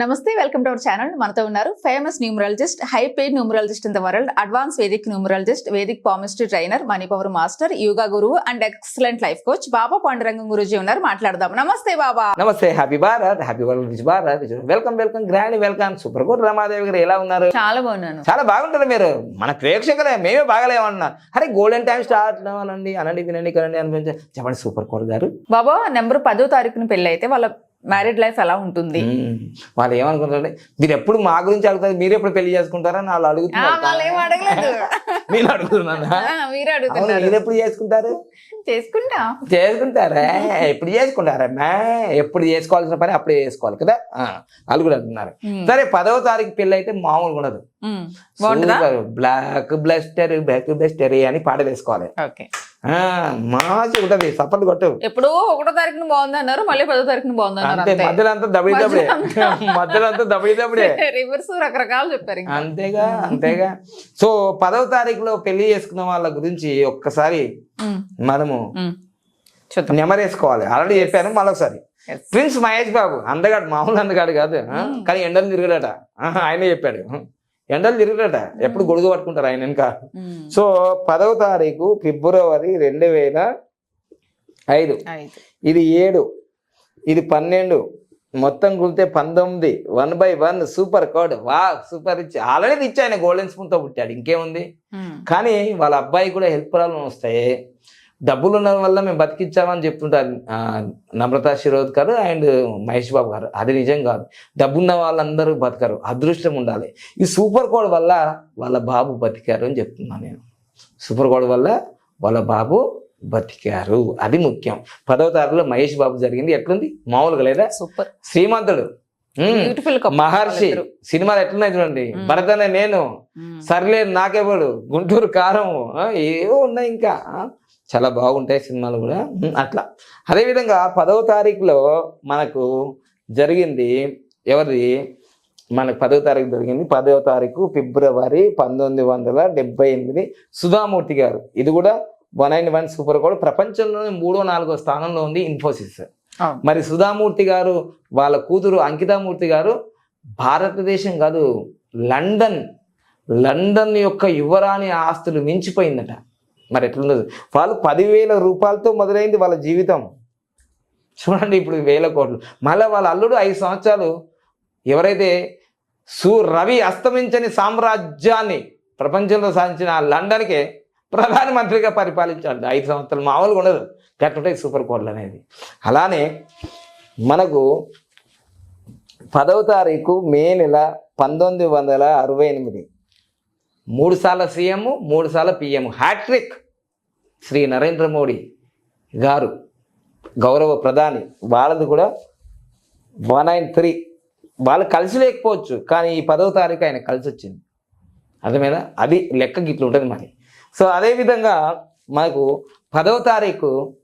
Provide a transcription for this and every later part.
నమస్తే welcome to our channel. మనతో ఉన్నారు famous numerologist high paid numerologist in the world advance Vedic numerologist Vedic palmistry trainer money power master yoga గురువు and excellent life coach Baba Pandurangam Guruji ఉన్నారు. మాట్లాడదాం. నమస్తే బాబా. నమస్తే happy Bharat happy world with Bharat welcome welcome grand welcome super good Ramadevi గారు ఎలా ఉన్నారు? చాలా బాగున్నాను. చాలా బాగుంటారు మీరు. మన ప్రేక్షకులే మేమే బాగలేమన్నా. అరే గోల్డెన్ టైం స్టార్ట్ అనండి అనండి వినండి కనండి అనిపించే చెప్పండి సూపర్ కోడ్ గారు. బాబా నెంబర్ పదో తారీఖున పెళ్ళి అయితే వాళ్ళ మ్యారీడ్ లైఫ్ ఎలా ఉంటుంది. వాళ్ళు ఏమనుకుంటారంటే మీరు ఎప్పుడు మా గురించి అడుగుతారు మీరు ఎప్పుడు పెళ్ళి చేసుకుంటారని వాళ్ళు ఆ, అడుగుతున్నారు మీరు అడుగుతున్నారా? మీరే ఎప్పుడు చేసుకుంటారు? చేసుకుంటా. చేసుకుంటారా? ఎప్పుడు చేసుకుంటారా మ్యా ఎప్పుడు చేసుకోవాల్సిన పని అప్పుడే చేసుకోవాలి కదా? వాళ్ళు కూడా అంటున్నారు. సరే పదవ తారీఖు పెళ్ళి అయితే మామూలుగా ఉండదు. బ్లాక్ బ్లస్టర్ బ్లాక్ బ్లస్టర్ అని పాట వేసుకోవాలి. ఓకే. మాసి ఉంటది సపోర్ట్ కొట్టు. ఎప్పుడో ఒకటో తారీఖున బాగుంది అన్నారు మళ్ళీ పదో తారీఖున బాగుంది అంతే మధ్యలో అంతా దబడి దబడే. మధ్యలో అంతా దబడి దబడే. రివర్స్ రకరకాలు చెప్పారు. అంతేగా అంతేగా. సో పదవ తారీఖులో పెళ్ళి చేసుకున్న వాళ్ళ గురించి ఒక్కసారి. మనము నెమరేసుకోవాలి. ఆల్రెడీ చెప్పాను మళ్ళొకసారి. ప్రిన్స్ మహేష్ బాబు అందగాడు మామూలు అందగాడు కాదు? కానీ ఎండలు తిరగడట. ఆయనే చెప్పాడు. ఎండలు తిరగడట ఎప్పుడు గొడుగు పట్టుకుంటారు ఆయన వెనుక. సో పదవ తారీఖు ఫిబ్రవరి రెండు వేల ఐదు. ఇది ఏడు. ఇది పన్నెండు. మొత్తం కులితే పంతొమ్మిది. One by one super code వా సూపర్ ఇచ్చి. ఆల్రెడీ ఇచ్చి ఆయన గోల్డెన్ స్పూన్తో పుట్టాడు. ఇంకేముంది. కానీ వాళ్ళ అబ్బాయి కూడా హెల్ప్ ప్రాబ్లం వస్తాయి. డబ్బులు ఉన్న వల్ల మేము బతికిచ్చామని చెప్తుంటారు నమ్రతా శిరోద్ గారు అండ్ మహేష్ బాబు గారు. అది నిజం కాదు. డబ్బున్న వాళ్ళందరూ బతకరు అదృష్టం ఉండాలి. ఈ సూపర్ కోడ్ వల్ల వాళ్ళ బాబు బతికారు అని చెప్తున్నాను నేను. సూపర్ కోడ్ వల్ల వాళ్ళ బాబు బతికారు. అది ముఖ్యం. పదవ తారీఖులో మహేష్ బాబు జరిగింది. ఎట్లుంది? మామూలుగా లేదా? సూపర్. శ్రీమంతుడు. బ్యూటిఫుల్ మహర్షి. సినిమాలు ఎట్లున్నాయి చూడండి. భరతనే నేను. సర్లే నాకెవడు గుంటూరు కారం. ఏవో ఉన్నాయి ఇంకా. చాలా బాగుంటాయి సినిమాలు కూడా. అట్లా. అదేవిధంగా పదవ తారీఖులో మనకు జరిగింది ఎవరిది? మనకు పదవ తారీఖు జరిగింది. పదవ తారీఖు ఫిబ్రవరి పంతొమ్మిది వందల డెబ్బై ఎనిమిది సుధామూర్తి గారు. ఇది కూడా one nine one super code. ప్రపంచంలోనే మూడో నాలుగో స్థానంలో ఉంది ఇన్ఫోసిస్ మరి సుధామూర్తి గారు వాళ్ళ కూతురు అంకితామూర్తి గారు భారతదేశం కాదు లండన్ లండన్ యొక్క యువరాణి ఆస్తులు మించిపోయిందట. మరి ఎట్లుండదు? వాళ్ళు పదివేల రూపాయలతో మొదలైంది వాళ్ళ జీవితం. చూడండి ఇప్పుడు వేల కోట్లు. మళ్ళీ వాళ్ళ అల్లుడు ఐదు సంవత్సరాలు ఎవరైతే సు రవి అస్తమించని సామ్రాజ్యాన్ని ప్రపంచంలో సాధించిన లండన్కే ప్రధానమంత్రిగా పరిపాలించాడు. ఐదు సంవత్సరాలు మామూలుగా ఉండదు. గట్టుంటాయి సూపర్ కోడ్లు అనేది. అలానే మనకు పదవ తారీఖు మే నెల పంతొమ్మిది వందల అరవై ఎనిమిది. మూడుసార్ల సీఎం మూడుసార్ల పిఎం. హ్యాట్రిక్ శ్రీ నరేంద్ర మోడీ గారు గౌరవ ప్రధాని. వాళ్ళది కూడా వన్ నైన్ త్రీ. వాళ్ళు కలిసి లేకపోవచ్చు కానీ ఈ పదవ తారీఖు ఆయన కలిసి వచ్చింది. అర్థమైనా అది లెక్క గిట్ల ఉంటుంది మరి. సో అదేవిధంగా మనకు పదవ తారీఖు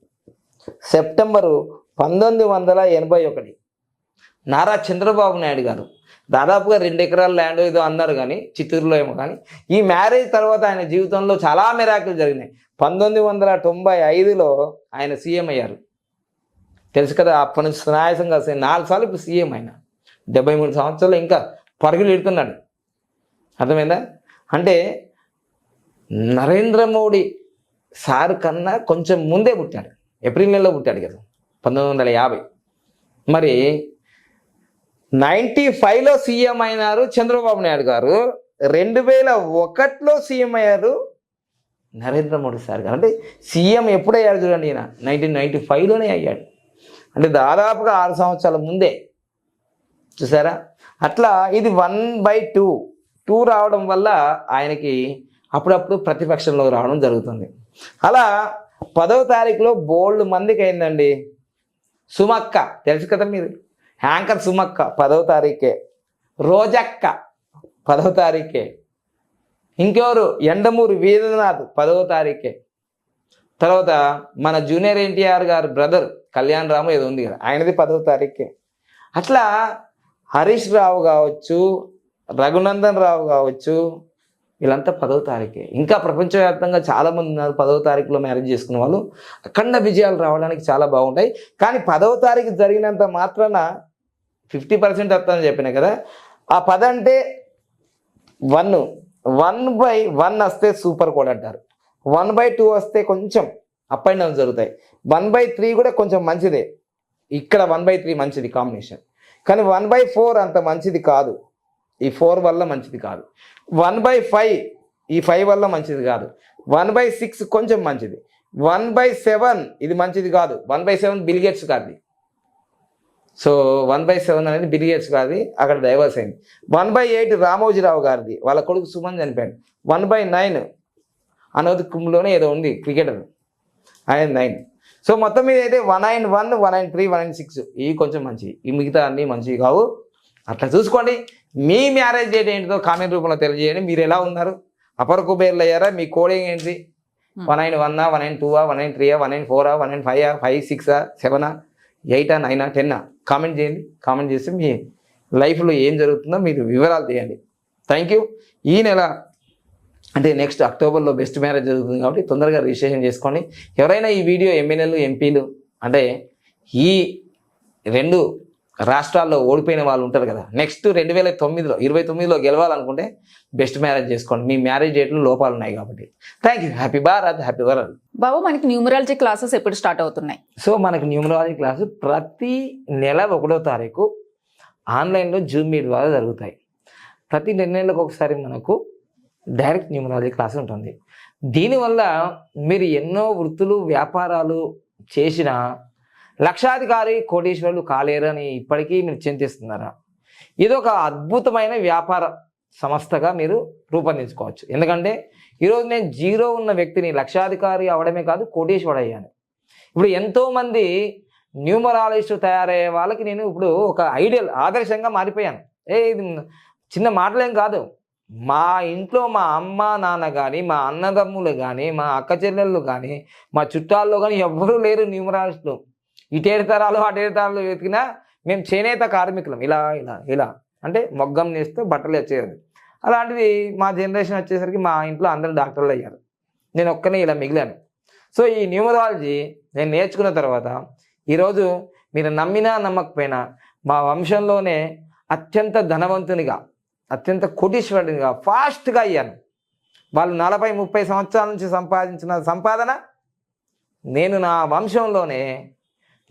సెప్టెంబరు పంతొమ్మిది వందల ఎనభై ఒకటి. నారా చంద్రబాబు నాయుడు గారు. దాదాపుగా రెండు ఎకరాల ల్యాండ్ ఏదో అన్నారు కానీ చిత్తూరులో ఏమో కానీ ఈ మ్యారేజ్ తర్వాత ఆయన జీవితంలో చాలా మెరాకులు జరిగినాయి. పంతొమ్మిది వందల తొంభై ఐదులో ఆయన సీఎం అయ్యారు. తెలుసు కదా అప్పటి నుంచి సునాయాసంగా నాలుగు సార్లు ఇప్పుడు సీఎం ఆయన. డెబ్బై మూడు సంవత్సరాలు ఇంకా పరుగులు ఇడుతున్నాడు అర్థమైందా? అంటే నరేంద్ర మోడీ సార్ కన్నా కొంచెం ముందే పుట్టాడు. ఏప్రిల్ నెలలో పుట్టాడు కదా పంతొమ్మిది వందల యాభై. మరి నైంటీ ఫైవ్లో సీఎం అయినారు చంద్రబాబు నాయుడు గారు. రెండు వేల ఒకటిలో సీఎం అయ్యారు నరేంద్ర మోడీ సార్ గారు. అంటే సీఎం ఎప్పుడయ్యాడు చూడండి ఈయన? నైన్టీన్ నైన్టీ ఫైవ్లోనే అయ్యాడు. అంటే దాదాపుగా ఆరు సంవత్సరాల ముందే. చూసారా? అట్లా ఇది వన్ బై టూ. టూ రావడం వల్ల ఆయనకి అప్పుడప్పుడు ప్రతిపక్షంలో రావడం జరుగుతుంది. అలా పదవ తారీఖులో బోల్డ్ మందికి అయిందండి సుమక్క. తెలుసు కదా మీరు? యాంకర్ సుమక్క పదవ తారీఖే. రోజక్క పదవ తారీఖే. ఇంకెవరు? ఎండమూరి వీరనాథ్ పదవ తారీఖే. తర్వాత మన జూనియర్ ఎన్టీఆర్ గారు బ్రదర్ కళ్యాణ్ రాము ఏదో ఉంది కదా ఆయనది పదవ తారీఖే. అట్లా హరీష్ రావు కావచ్చు రఘునందన్ రావు కావచ్చు వీళ్ళంతా పదవ తారీఖే. ఇంకా ప్రపంచవ్యాప్తంగా చాలామంది ఉన్నారు పదవ తారీఖులో మ్యారేజ్ చేసుకున్న వాళ్ళు. అఖండ విజయాలు రావడానికి చాలా బాగుంటాయి. కానీ పదవ తారీఖు జరిగినంత మాత్రాన ఫిఫ్టీ పర్సెంట్ వస్తుందని చెప్పిన కదా ఆ పది అంటే వన్ వన్ బై వన్ వస్తే సూపర్ కోడ్ అంటారు. వన్ బై టూ వస్తే కొంచెం అప్ అండ్ డౌన్ జరుగుతాయి. వన్ బై త్రీ కూడా కొంచెం మంచిదే. ఇక్కడ వన్ బై త్రీ మంచిది కాంబినేషన్ కానీ వన్ బై ఫోర్ అంత మంచిది కాదు. ఈ ఫోర్ వల్ల మంచిది కాదు. వన్ బై ఫైవ్ ఈ ఫైవ్ వల్ల మంచిది కాదు. వన్ బై సిక్స్ కొంచెం మంచిది. వన్ బై సెవెన్ ఇది మంచిది కాదు. One by seven Bill Gates కాదు సో వన్ బై సెవెన్ అనేది బిలిగేట్స్ కాదు అక్కడ డైవర్స్ అయింది. వన్ బై ఎయిట్ రామోజీరావు గారిది వాళ్ళ కొడుకు సుమన్ చనిపోయాడు. వన్ బై నైన్ అనోద్ కుంభ్లోనే ఏదో ఉంది క్రికెటర్. ఆయన నైన్ సో మొత్తం మీద అయితే one nine one one nine three one nine six ఇవి కొంచెం మంచివి. ఈ మిగతా అన్నీ మంచివి కావు. అట్లా చూసుకోండి. మీ మ్యారేజ్ డేట్ ఏంటిదో కామెంట్ రూపంలో తెలియజేయండి. మీరు ఎలా ఉన్నారు? అపర కుబేర్లు అయ్యారా? మీ కోడింగ్ ఏంటి? One nine one one nine two one nine three one nine four one nine five five six సెవెనా ఎయిటా నైనా టెన్నా కామెంట్ చేయండి. కామెంట్ చేస్తే మీ లైఫ్లో ఏం జరుగుతుందో మీరు వివరాలు తీయండి. థ్యాంక్ యూ ఈ నెల అంటే నెక్స్ట్ అక్టోబర్లో బెస్ట్ మ్యారేజ్ జరుగుతుంది కాబట్టి తొందరగా రిజిస్ట్రేషన్ చేసుకోండి. ఎవరైనా ఈ వీడియో ఎమ్మెల్యేలు ఎంపీలు అంటే ఈ రెండు రాష్ట్రాల్లో ఓడిపోయిన వాళ్ళు ఉంటారు కదా. నెక్స్ట్ రెండు వేల తొమ్మిదిలో ఇరవై తొమ్మిదిలో గెలవాలనుకుంటే బెస్ట్ మ్యారేజ్ చేసుకోండి. మీ మ్యారేజ్ డేట్లో లోపాలు ఉన్నాయి కాబట్టి. Thank you happy Bharat happy world బాబు మనకి న్యూమరాలజీ క్లాసెస్ ఎప్పుడు స్టార్ట్ అవుతున్నాయి? సో మనకు న్యూమరాలజీ క్లాసు ప్రతి నెల ఒకటో తారీఖు ఆన్లైన్లో జూమ్ మీట్ ద్వారా జరుగుతాయి. ప్రతి రెండు నెలలకు ఒకసారి మనకు డైరెక్ట్ న్యూమరాలజీ క్లాస్ ఉంటుంది. దీనివల్ల మీరు ఎన్నో వృత్తులు వ్యాపారాలు చేసిన లక్షాధికారి కోటీశ్వరులు కాలేరు అని ఇప్పటికీ మీరు చింతిస్తున్నారా? ఇది ఒక అద్భుతమైన వ్యాపార సంస్థగా మీరు రూపొందించుకోవచ్చు. ఎందుకంటే ఈరోజు నేను జీరో ఉన్న వ్యక్తిని లక్షాధికారి అవడమే కాదు కోటీశ్వరుడు అయ్యాను. ఇప్పుడు ఎంతోమంది న్యూమరాలజిస్టు తయారయ్యే వాళ్ళకి నేను ఇప్పుడు ఒక ఐడియల్ ఆదర్శంగా మారిపోయాను. ఏ ఇది చిన్న మాటలేం కాదు. మా ఇంట్లో మా అమ్మ నాన్న కానీ మా అన్నదమ్ములు కానీ మా అక్క చెల్లెళ్ళు కానీ మా చుట్టాల్లో కానీ ఎవ్వరూ లేరు న్యూమరాలజిస్టులు. ఇటేడు తరాలు అటేడు తరాలు వెతికినా మేము చేనేత కార్మికులం. ఇలా ఇలా ఇలా. అంటే మొగ్గం నేస్తే బట్టలు వచ్చేది అలాంటిది మా జనరేషన్ వచ్చేసరికి మా ఇంట్లో అందరూ డాక్టర్లు అయ్యారు. నేను ఒక్కనే ఇలా మిగిలాను. సో ఈ న్యూమరాలజీ నేను నేర్చుకున్న తర్వాత ఈరోజు మీరు నమ్మినా నమ్మకపోయినా మా వంశంలోనే అత్యంత ధనవంతునిగా అత్యంత కోటీశ్వరునిగా ఫాస్ట్గా అయ్యాను. వాళ్ళు నలభై ముప్పై సంవత్సరాల నుంచి సంపాదించిన సంపాదన నేను నా వంశంలోనే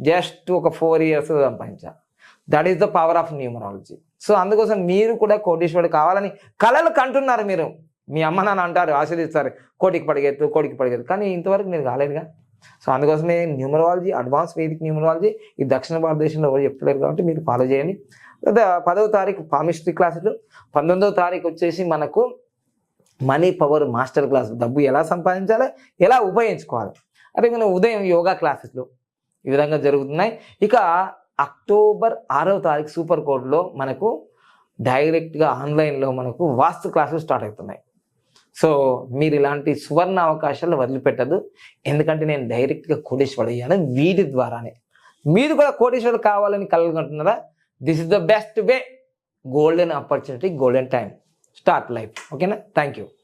జస్ట్ ఒక four years సంపాదించా. That is the power of numerology so అందుకోసం మీరు కూడా కోటీశ్వరుడు కావాలని కళలు కంటున్నారు మీరు. మీ అమ్మ నాన్న అంటారు ఆశీర్దిస్తారు కోటికి పడిగెత్తు కోటికి పడిగెత్తు. కానీ ఇంతవరకు మీరు కాలేదుగా. సో అందుకోసమే న్యూమరాలజీ అడ్వాన్స్ వేదిక్ న్యూమరాలజీ ఈ దక్షిణ భారతదేశంలో ఎవరు చెప్తలేరు కాబట్టి మీరు ఫాలో చేయండి. పదవ తారీఖు పామిస్ట్రీ క్లాసులు పంతొమ్మిదవ తారీఖు వచ్చేసి మనకు మనీ పవర్ మాస్టర్ క్లాస్ డబ్బు ఎలా సంపాదించాలి? ఎలా ఉపయోగించుకోవాలి? అదే మనం ఉదయం యోగా క్లాసెస్లు ఈ విధంగా జరుగుతున్నాయి. ఇక అక్టోబర్ ఆరవ తారీఖు సూపర్ కోర్టులో మనకు డైరెక్ట్గా ఆన్లైన్లో మనకు వాస్తు క్లాసులు స్టార్ట్ అవుతున్నాయి. సో మీరు ఇలాంటి సువర్ణ అవకాశాలు వదిలిపెట్టదు. ఎందుకంటే నేను డైరెక్ట్గా కోటేశ్వరుడు అయ్యాను. వీటి ద్వారానే. మీరు కూడా కోటేశ్వరుడు కావాలని కలగంటున్నారా this is the best way golden opportunity golden time start life ఓకేనా థ్యాంక్ యూ